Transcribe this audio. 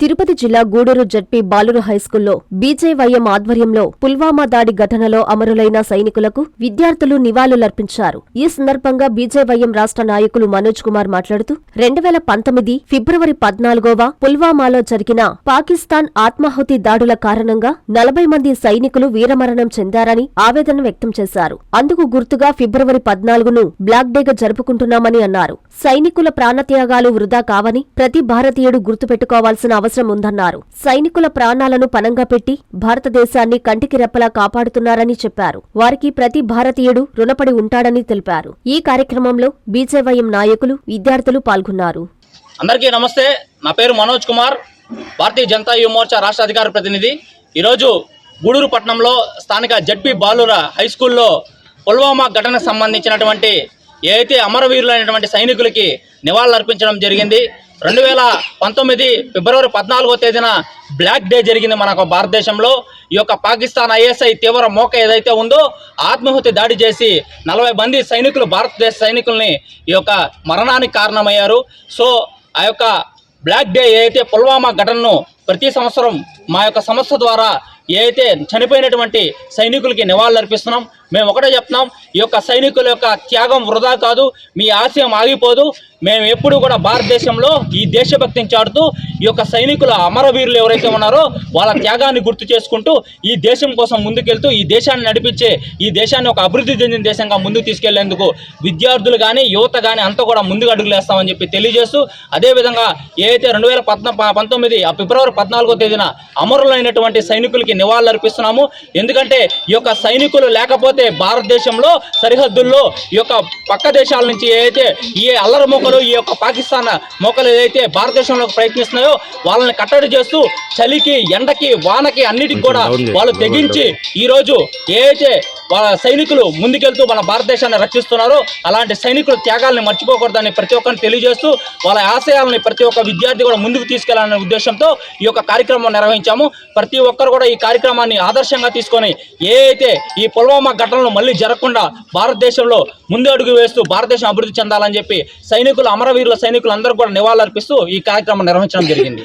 తిరుపతి జిల్లా గూడూరు జడ్పీ బాలురు హైస్కూల్లో బీజేవైఎం ఆధ్వర్యంలో పుల్వామా దాడి ఘటనలో అమరులైన సైనికులకు విద్యార్థులు నివాళులర్పించారు. ఈ సందర్భంగా బీజేవైఎం రాష్ట్ర నాయకులు మనోజ్ కుమార్ మాట్లాడుతూ రెండు వేల పంతొమ్మిది ఫిబ్రవరి పద్నాలుగోవ పుల్వామాలో జరిగిన పాకిస్తాన్ ఆత్మాహుతి దాడుల కారణంగా నలభై మంది సైనికులు వీరమరణం చెందారని ఆవేదన వ్యక్తం చేశారు. అందుకు గుర్తుగా ఫిబ్రవరి పద్నాలుగును బ్లాక్ డేగా జరుపుకుంటున్నామని అన్నారు. సైనికుల ప్రాణత్యాగాలు వృధా కావని ప్రతి భారతీయుడు గుర్తుపెట్టుకోవాల్సిన అవసరం ఉందన్నారు సైనికుల ప్రాణాలను పనంగా పెట్టి భారతదేశాన్ని కంటికి రెప్పలా కాపాడుతున్నారని చెప్పారు. వారికి ప్రతి భారతీయుడు రుణపడి ఉంటాడని తెలిపారు. ఈ కార్యక్రమంలో బీజేవైఎం నాయకులు విద్యార్థులు పాల్గొన్నారు. అందరికీ నమస్తే. నా పేరు మనోజ్ కుమార్ భారతీయ జనతా యువ మోర్చా రాష్ట్ర అధికార ప్రతినిధి. ఈరోజు గూడూరు పట్టణంలో స్థానిక జడ్పీ బాలుర హై స్కూల్లో పుల్వామా ఘటనకు సంబంధించినటువంటి ఏదైతే అమరవీరులైనటువంటి సైనికులకి నివాళులర్పించడం జరిగింది రెండు వేల పంతొమ్మిది ఫిబ్రవరి పద్నాలుగో తేదీన బ్లాక్ డే జరిగింది మనకు భారతదేశంలో. ఈ యొక్క పాకిస్తాన్ ఐఎస్ఐ తీవ్ర మోక ఏదైతే ఉందో ఆత్మహత్య దాడి చేసి నలభై మంది సైనికులు భారతదేశ సైనికుల్ని ఈ యొక్క మరణానికి కారణమయ్యారు. సో ఆ యొక్క బ్లాక్ డే ఏదైతే పుల్వామా ఘటనను ప్రతి సంవత్సరం మా యొక్క సంస్థ ద్వారా ఏదైతే చనిపోయినటువంటి సైనికులకి నివాళులర్పిస్తున్నాం మేము ఒకటే చెప్తున్నాం ఈ యొక్క సైనికుల యొక్క త్యాగం వృధా కాదు మీ ఆశయం ఆగిపోదు. మేము ఎప్పుడు కూడా భారతదేశంలో ఈ దేశభక్తిని చాటుతూ ఈ యొక్క సైనికుల అమరవీరులు ఎవరైతే ఉన్నారో వాళ్ళ త్యాగాన్ని గుర్తు చేసుకుంటూ ఈ దేశం కోసం ముందుకెళ్తూ ఈ దేశాన్ని నడిపించే ఈ దేశాన్ని ఒక అభివృద్ధి చెందిన దేశంగా ముందుకు తీసుకెళ్ళేందుకు విద్యార్థులు కానీ యువత కానీ అంతా కూడా ముందుకు అడుగులేస్తామని చెప్పి తెలియజేస్తూ అదేవిధంగా ఏదైతే రెండు వేల పంతొమ్మిది ఫిబ్రవరి పద్నాలుగో తేదీన అమరులైనటువంటి సైనికులకి నివాళులర్పిస్తున్నాము ఎందుకంటే ఈ యొక్క సైనికులు లేకపోతే భారతదేశంలో సరిహద్దుల్లో ఈ యొక్క పక్క దేశాల నుంచి ఏదైతే ఈ అల్లరి మొక్కలు ఈ యొక్క పాకిస్తాన్ మొక్కలు ఏదైతే భారతదేశంలోకి ప్రయత్నిస్తున్నాయో వాళ్ళని కట్టడి చేస్తూ చలికి ఎండకి వానకి అన్నిటికి కూడా వాళ్ళు తెగించి ఈరోజు ఏదైతే సైనికులు ముందుకెళ్తూ మన భారతదేశాన్ని రక్షిస్తున్నారో. అలాంటి సైనికుల త్యాగాల్ని మర్చిపోకూడదని ప్రతి ఒక్కరిని తెలియజేస్తూ వాళ్ళ ఆశయాలని ప్రతి ఒక్క విద్యార్థి కూడా ముందుకు తీసుకెళ్ళాలనే ఉద్దేశంతో ఈ యొక్క కార్యక్రమం నిర్వహించాము. ప్రతి ఒక్కరు కూడా ఈ కార్యక్రమాన్ని ఆదర్శంగా తీసుకొని ఏ అయితే ఈ పుల్వామా ఘటనలు మళ్ళీ జరగకుండా భారతదేశంలో ముందడుగు వేస్తూ భారతదేశం అభివృద్ధి చెందాలని చెప్పి సైనికులు అమరవీరుల సైనికులు అందరూ కూడా నివాళులర్పిస్తూ ఈ కార్యక్రమం నిర్వహించడం జరిగింది.